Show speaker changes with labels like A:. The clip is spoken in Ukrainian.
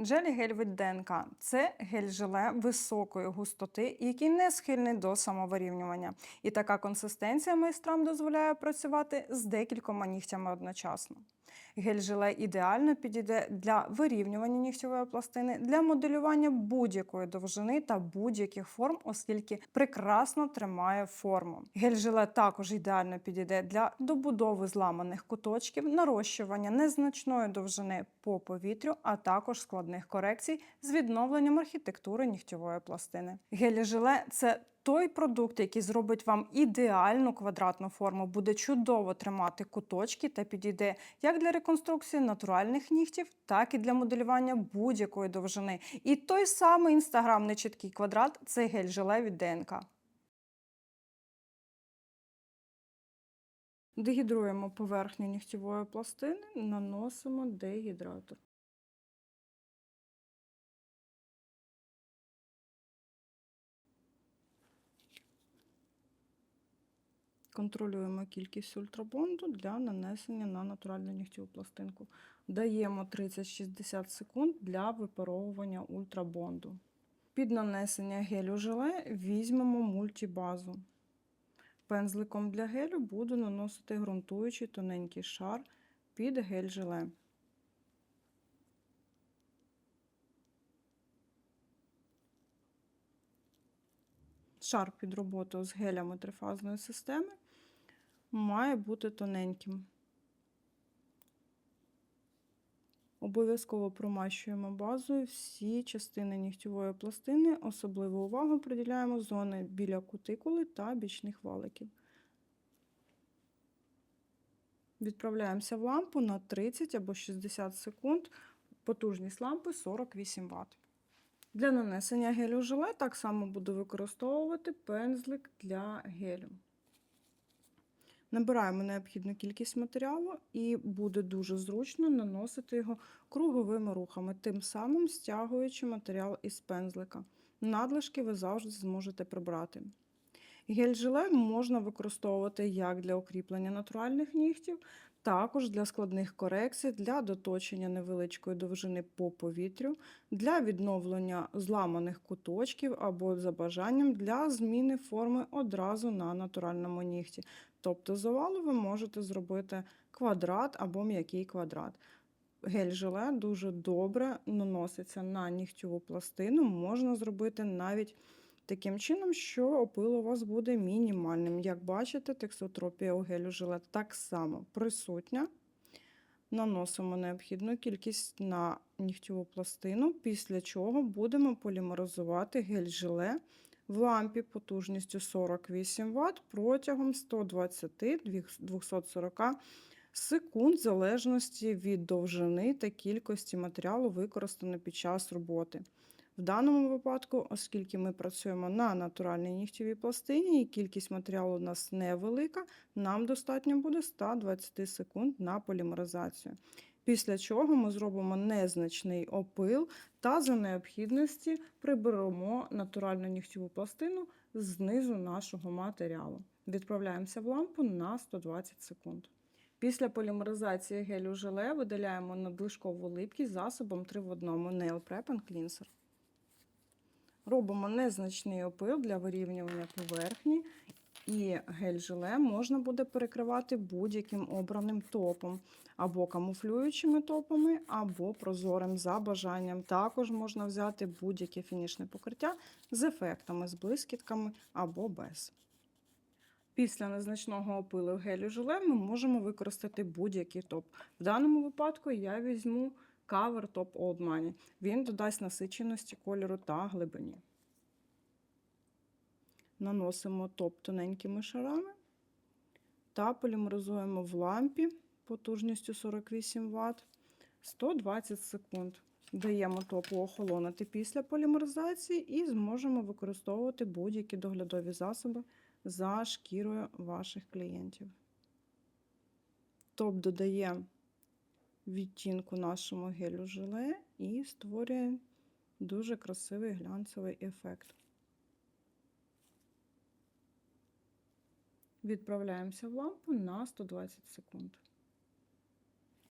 A: Джелі гель від ДНК це гель-желе високої густоти, який не схильний до самовирівнювання. І така консистенція майстрам дозволяє працювати з декількома нігтями одночасно. Гель-желе ідеально підійде для вирівнювання нігтєвої пластини, для моделювання будь-якої довжини та будь-яких форм, оскільки прекрасно тримає форму. Гель-желе також ідеально підійде для добудови зламаних куточків, нарощування незначної довжини по повітрю, а також складних корекцій з відновленням архітектури нігтєвої пластини. Гель-желе – це той продукт, який зробить вам ідеальну квадратну форму, буде чудово тримати куточки та підійде як для реконструкції натуральних нігтів, так і для моделювання будь-якої довжини. І той самий інстаграмний чіткий квадрат це гель-желе від ДНК. Дегідруємо поверхню нігтєвої пластини, наносимо дегідратор. Контролюємо кількість ультрабонду для нанесення на натуральну нігтєву пластинку. Даємо 30-60 секунд для випаровування ультрабонду. Під нанесення гелю желе візьмемо мультібазу. Пензликом для гелю буду наносити ґрунтуючий тоненький шар під гель-желе. Шар під роботу з гелями трифазної системи має бути тоненьким. Обов'язково промащуємо базою всі частини нігтєвої пластини, особливу увагу приділяємо зони біля кутикули та бічних валиків. Відправляємося в лампу на 30 або 60 секунд. Потужність лампи 48 Вт. Для нанесення гелю желе так само буду використовувати пензлик для гелю. Набираємо необхідну кількість матеріалу і буде дуже зручно наносити його круговими рухами, тим самим стягуючи матеріал із пензлика. Надлишки ви завжди зможете прибрати. Гель-желе можна використовувати як для укріплення натуральних нігтів, також для складних корекцій, для доточення невеличкої довжини по повітрю, для відновлення зламаних куточків або за бажанням для зміни форми одразу на натуральному нігті. Тобто з овалу ви можете зробити квадрат або м'який квадрат. Гель-желе дуже добре наноситься на нігтєву пластину, можна зробити навіть таким чином, що опил у вас буде мінімальним. Як бачите, тексотропія у гелю желе так само присутня. Наносимо необхідну кількість на нігтєву пластину, після чого будемо полімеризувати гель-желе в лампі потужністю 48 Вт протягом 120-240 секунд, в залежності від довжини та кількості матеріалу, використано під час роботи. В даному випадку, оскільки ми працюємо на натуральній нігтєвій пластині і кількість матеріалу у нас невелика, нам достатньо буде 120 секунд на полімеризацію. Після чого ми зробимо незначний опил та за необхідності приберемо натуральну нігтєву пластину знизу нашого матеріалу. Відправляємося в лампу на 120 секунд. Після полімеризації гелю желе видаляємо надлишкову липкість засобом 3 в 1 Nail Prep and Cleanser. Робимо незначний опил для вирівнювання поверхні, і гель-желе можна буде перекривати будь-яким обраним топом, або камуфлюючими топами, або прозорим за бажанням. Також можна взяти будь-яке фінішне покриття з ефектами, з блискітками або без. Після незначного опилу гелю желе ми можемо використати будь-який топ. В даному випадку я візьму Cover Top Old Money. Він додасть насиченості кольору та глибині. Наносимо топ тоненькими шарами та полімеризуємо в лампі потужністю 48 Вт 120 секунд. Даємо топу охолонити після полімеризації і зможемо використовувати будь-які доглядові засоби за шкірою ваших клієнтів. Топ додає відтінку нашому гелю желе і створює дуже красивий глянцевий ефект. Відправляємося в лампу на 120 секунд.